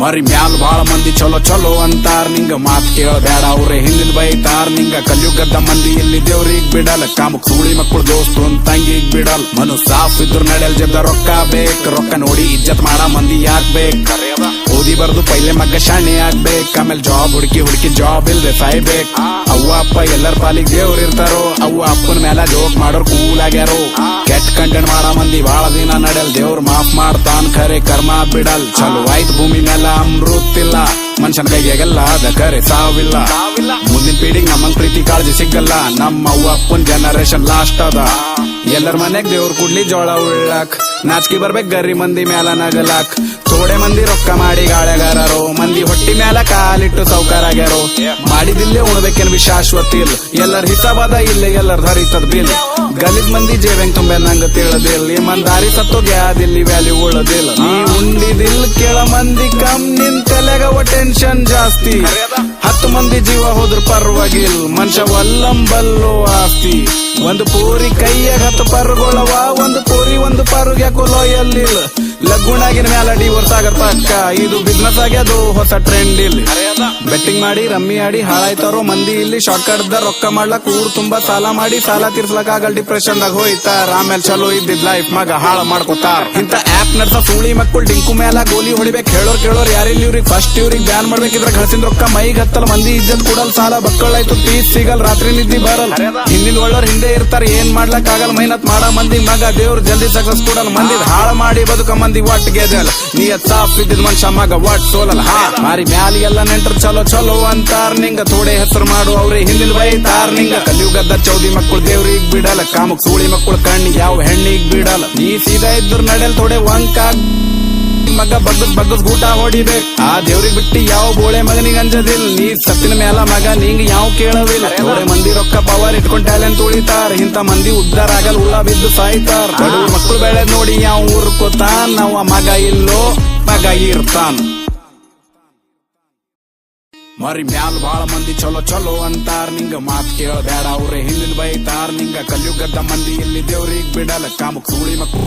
ಮರಿ ಮ್ಯಾಲ್ ಬಾಳ ಮಂದಿ ಚಲೋ ಚಲೋ ಅಂತಾರ. ನಿಂಗ ಮಾತ್ ಕೇಳಬೇಡ ಅವ್ರೆ ಹಿಂದಿನ ಬೈತಾರ. ನಿಂಗ ಕಲಿಯುಗದ್ದ ಮಂದಿ ಇಲ್ಲಿ ದೇವ್ರಿಗ್ ಬಿಡಲ್ ಕಾಮ ಸೂಳಿ ಮಕ್ಕಳು ದೋಸ್ತು ತಂಗಿಗ್ ಬಿಡಲ್ ಮನು ಸಾಫ್ ಇದ್ರ ನಡೆಯಲ್ ಜದ ರೊಕ್ಕ ಬೇಕ್. ರೊಕ್ಕ ನೋಡಿ ಇಜ್ಜತ್ ಮಾಡ, ಮಂದಿ ಯಾಕ್ ಬೇಕ್? ಓದಿ ಬರ್ದು ಪೈಲೆ ಮಗ್ಗ ಶಾಣೆ ಆಗ್ಬೇಕ್. ಆಮೇಲೆ ಜಾಬ್ ಹುಡುಕಿ ಹುಡುಕಿ ಜಾಬ್ ಇಲ್ದೆ ಸಾಯ್ಬೇಕು. ಅವ್ವ ಅಪ್ಪ ಎಲ್ಲರ ಪಾಲಿಗೆ ದೇವ್ರ ಇರ್ತಾರೋ, ಅವ್ವ ಅಪ್ಪನ ಮೇಲೆ ಜೋಕ್ ಮಾಡೋರ್ ಕೂಲ್ ಆಗ್ಯಾರೋ ಕೆಟ್ಟ ಕಂಟೆಂಟ್ ಮಾಡ ಮಂದಿ ಬಾಳ ದಿನ ನಡೆಯಲ್. ದೇವ್ರ ಮಾಫ್ ಮಾಡ್ತಾನ್, ಖರೆ ಕರ್ಮ ಬಿಡಲ್. ಚಲೋ ಆಯ್ತು ಭೂಮಿ ಮೇಲೆ ಅಮೃತಿಲ್ಲ. ಮನುಷ್ಯನ ಕೈಗೆಲ್ಲ ಅದ ಕರೆ ಸಾವಿಲ್ಲ. ಪೀಳಿಗೆ ನಮ್ಮಂಗ್ ಪ್ರೀತಿ ಕಾಳಜಿ ಸಿಗಲ್ಲ ನಮ್ಮ ಅಪ್ಪನ್ ಜನರೇಷನ್ ಲಾಸ್ಟ್ ಅದ. ಎಲ್ಲರ ಮನೆಗ್ ದೇವ್ರ ಕುಡ್ಲಿ ಜೋಳ ಉಳ್ಳಾಕ್. ನಾಚಕಿ ಬರ್ಬೇಕ್ ಗರಿ ಮಂದಿ ಮ್ಯಾಲ ನಗಲಾಕ್. ಥೋಡೆ ಮಂದಿ ರೊಕ್ಕ ಮಾಡಿ ಗಾಳೆಗಾರರು ಮಂದಿ ಹೊಟ್ಟಿ ಮ್ಯಾಲ ಕಾಲಿಟ್ಟು ಸೌಕರಾಗ್ಯಾರೋ ಮಾಡಿದಿಲ್ಲೇ ಉಣ್ಬೇಕೇನ್ ಶಾಶ್ವತ ಇಲ್ಲ. ಎಲ್ಲರ ಹಿತವಾದ ಇಲ್ಲ, ಎಲ್ಲರ ಧರಿತದ ಬಿಲ್. ಗಲಿದ್ ಮಂದಿ ಜೇಬೆಂಗ್ ತುಂಬೆ ನಂಗ ತಿಳಿದಿಲ್ಲ. ಮಂದಾರಿ ದಿಲ್ಲಿ ವ್ಯಾಲ್ಯೂ ಉಳದಿಲ್ಲ. ನೀ ಉಂಡಿದಿಲ್ ಕೆಳ ಮಂದಿ ಕಮ್ ನಿನ್ ತಲೆಗ ಟೆನ್ಷನ್ ಜಾಸ್ತಿ. ಹತ್ತು ಮಂದಿ ಜೀವ ಹೋದ್ರ ಪರ್ವಾಗಿಲ್ ಮನುಷ್ಯ ಒಲ್ಲಂಬಲ್ಲೋ ಆಸ್ತಿ. ಒಂದು ಪೂರಿ ಕೈಯಾಗ ಹತ್ತು ಪರ್ಗೊಳವ, ಒಂದು ಪೂರಿ ಒಂದು ಪರುಗ್ ಯಾಕೋ ಲಗ್ಗುಣಾಗಿನ ಮ್ಯಾಲ ಡಿವೋರ್ಸ್ ಆಗತ್ತ ಅಕ್ಕ ಇದು ಬಿಸ್ನೆಸ್ ಆಗ್ಯದು, ಹೊಸ ಟ್ರೆಂಡ್ ಇಲ್ಲಿ. ಬೆಟ್ಟಿಂಗ್ ಮಾಡಿ, ರಮ್ಮಿ ಆಡಿ, ಹಾಳಾಯ್ತಾರೋ ಮಂದಿ ಇಲ್ಲಿ. ಶಾರ್ಟ್ ಕಟ್ದ ರೊಕ್ಕ ಮಾಡ್ಲಕ್ ಊರ್ ತುಂಬಾ ಸಾಲ ಮಾಡಿ, ಸಾಲ ತೀರ್ಸ್ಲಕ್ ಆಗಲ್ ಡಿಪ್ರೆಷನ್ ದಾಗ ಹೋಯ್ತಾರ. ಆಮೇಲೆ ಚಲೋ ಇದ್ದಿದ್ ಲೈಫ್ ಮಗ ಹಾಳ ಮಾಡ್ಕೋತಾರ. ಇಂತ ಆಪ್ ನಡ್ಸ ಸುಳಿ ಮಕ್ಕಳು ಡಿಂಕು ಮೇಲ ಗೋಲಿ ಹೊಡಿಬೇಕು. ಹೇಳೋರ್ ಕೇಳೋರ್ ಯಾರಿಲ್ಲ ಇವ್ರಿಗೆ? ಫಸ್ಟ್ ಇವ್ರಿಗೆ ಬ್ಯಾನ್ ಮಾಡ್ಬೇಕಿದ್ರ ಗಳಿಸಿದ ರೊಕ್ಕ ಮೈಗ್ ಹತ್ತಲ್. ಮಂದಿ ಇದ್ದದ್ ಕೊಡಲ್ ಸಾಲ. ಬಕ್ಕಳಾಯ್ತು ಪೀಸ್ ಸಿಗಲ್, ರಾತ್ರಿ ನಿದ್ದಿ ಬರಲ್. ಹಿಂದಿನ ಒಳ್ಳೋರ್ ಹಿಂದೆ ಇರ್ತಾರ, ಏನ್ ಮಾಡ್ಲಕ್ ಆಗಲ್? ಮೈನತ್ ಮಾಡ ಮಂದಿ ಮಗ. ದೇವ್ರ ಜಲ್ದಿ ಸಕ್ಸಸ್ ಕೊಡಲ್. ಮಂದಿ ಹಾಳ ಮಾಡಿ ಬದುಕ, ಮಂದಿ ಒಟ್ ಗೆದಲ್ ನೀ ಸಾಫ್ ಇದ್ದಿದ್ ಮನುಷ್ಯ ಮಗ ಒಟ್ ಸೋಲಲ್ ಹಾ ಮಾರಿ ಮ್ಯಾಲಿ ಎಲ್ಲ ನೆಂಟ್ರ ಚಲೋ ಚಲೋ ಅಂತಾರ್. ನಿಂಗ ತೋಡೆ ಹೆಸರು ಮಾಡು, ಅವ್ರೆ ಹಿಂದಿನ ಬೈತಾರ್. ನಿಂಗ ಕಲಿಯುಗದ ಚೌದಿ ಮಕ್ಕಳು ದೇವ್ರಿಗ್ ಬಿಡಲ್ಲ. ಕಾಮಕ್ ಸೂಳಿ ಮಕ್ಕಳು ಕಣ್ಣಿಗೆ ಯಾವ ಹೆಣ್ಣಿಗ್ ಬಿಡಲ್ಲ. ನೀ ಸೀದಾ ಇದ್ರ ನಡೆಲ್ ತೋಡೆ ಥೋಡೆ ಮಗ ಬಗ್ಗಸ್ ಬಗ್ಗಸ್ ಊಟ ಹೊಡಿಬೇಕ್ ಆ ದೇವ್ರಿಗೆ ಬಿಟ್ಟು ಯಾವ ಬೋಳೆ ಮಗನಿಗೆ ಅಂಜದಿಲ್ ನೀ ಸತ್ತಿನ ಮೇಲ ಮಗ, ನಿಂಗ್ ಯಾವ ಕೇಳೋದಿಲ್ಲ. ಬೋಳೆ ಮಂದಿ ರೊಕ್ಕ ಪವರ್ ಇಟ್ಕೊಂಡ್ ಟ್ಯಾಲೆಂಟ್ ಉಳಿತಾರ. ಇಂತ ಮಂದಿ ಉದ್ದಾರ ಆಗಲ್ ಉಳ್ಳ ಬಿದ್ದು ಸಾಯ್ತಾರ. ಮಕ್ಕಳು ಬೆಳೆದ್ ನೋಡಿ ಯಾವ ಊರ್ಕೋತಾನ್ ನಾವ ಮಗ ಇಲ್ಲೋ, ಮಗ ಇರ್ತಾನ್. ಮರಿ ಮ್ಯಾಲ್ ಬಾಳ ಮಂದಿ ಚಲೋ ಚಲೋ ಅಂತಾರ. ನಿಂಗ ಮಾತ್ ಕೇಳಬೇಡ, ಅವ್ರೆ ಹಿಂದಿನ ಬೈತಾರ. ನಿಂಗ ಕಲಿಯುಗದ್ದ ಮಂದಿ ಇಲ್ಲಿ ದೇವ್ರಿಗ್ ಬಿಡಲ್ಲ. ಕಾಮಕ್ ಸೂಳಿ ಮಕ್ಕಳು